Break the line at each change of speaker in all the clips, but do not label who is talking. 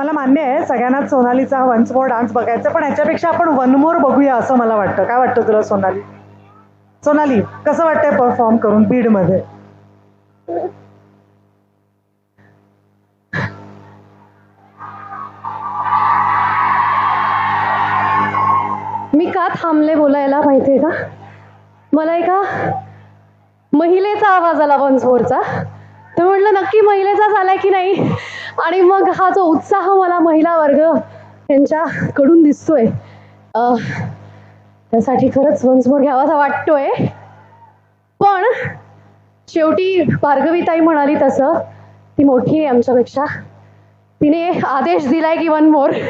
मला मान्य आहे सगळ्यांनाच सोनालीचा वन्स मोर डान्स बघायचा पण याच्यापेक्षा आपण वन मोर बघूया असं मला वाटतं. काय वाटतं तुला सोनाली? सोनाली कसं वाटतंय परफॉर्म करून बीडमध्ये
मी का थांबले बोलायला माहितीये का? मला एका महिलेचा आवाज आला वन्स मोरचा तर म्हटलं नक्की महिलेचाच आलाय की नाही? आणि मग हा जो उत्साह मला महिला वर्ग यांच्याकडून दिसतोय अं, त्यासाठी खरंच वंसमोर घ्यावासा वाटतोय. पण शेवटी भार्गवीताई म्हणाली तसं ती मोठी आहे आमच्यापेक्षा. तिने आदेश दिलाय की वन मोर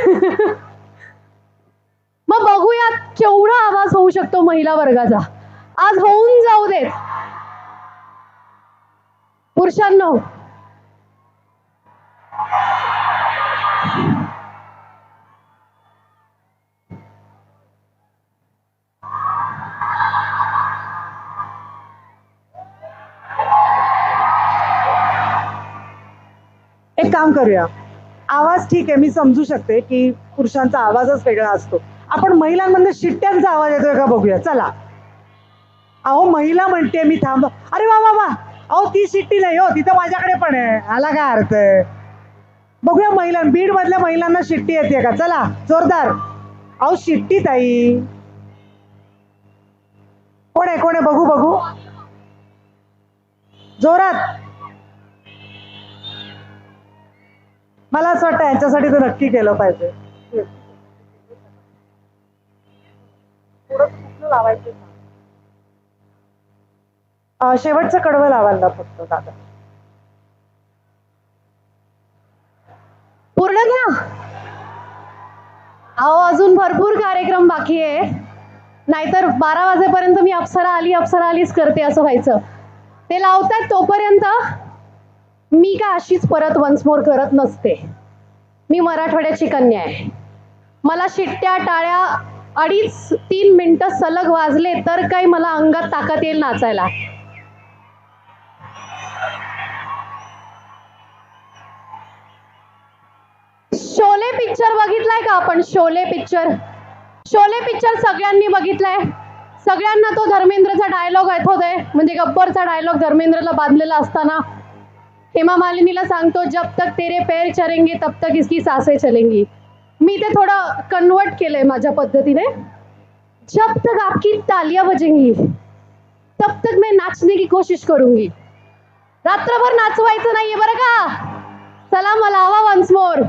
मग बघूयात केवढा आवाज होऊ शकतो महिला वर्गाचा. आज होऊन जाऊ देत. पुरुषांनो
काम करूया. आवाज ठीक आहे मी समजू शकते की पुरुषांचा आवाजच वेगळा असतो. आपण महिलांमध्ये शिट्ट्यांचा आवाज येतोय का बघूया? चला. अहो महिला म्हणते मी थांब. अरे वा वा वा. अहो ती शिट्टी नाही हो तिथं माझ्याकडे पण आहे. आला काय अर्थ आहे? बघूया महिला बीड मधल्या महिलांना शिट्टी येते का? चला जोरदार. अहो शिट्टी ताई. कोण आहे कोण आहे? बघू बघू. जोरात. मला असं वाटतं यांच्यासाठी तर नक्की केलं पाहिजे. लावायचं? शेवटचं कडवं लावायला फक्त दादा.
पूर्ण घ्या. अहो अजून भरपूर कार्यक्रम बाकी आहे. नाहीतर बारा वाजेपर्यंत मी अप्सरा आली अप्सरा आलीच करते असं व्हायचं. ते लावतायत तोपर्यंत मी का अशीच परत वन्समोर करत नसते? मी मराठवाड्याची कन्या आहे. मला शिट्ट्या टाळ्या अडीच तीन मिनिटं सलग वाजले तर काही मला अंगात ताकद येईल नाचायला. शोले पिक्चर बघितलाय का आपण? शोले पिक्चर शोले पिक्चर सगळ्यांनी बघितलाय. सगळ्यांना तो धर्मेंद्रचा डायलॉग आठवतोय. म्हणजे गब्बरचा डायलॉग धर्मेंद्रला बांधलेला असताना. हेमा मालिनीला सांगतो जब तक तेरे पैर चरेंगे तब तक इसकी सासे चलेंगी. मी ते थोडं कन्वर्ट केलंय माझ्या पद्धतीने. जब तक आपकी तालिया बजेंगी तब तक मैं नाचने की कोशिश करूंगी. रात्रभर नाचवायचं नाहीये बरं का? चला मला आवा वन्स मोर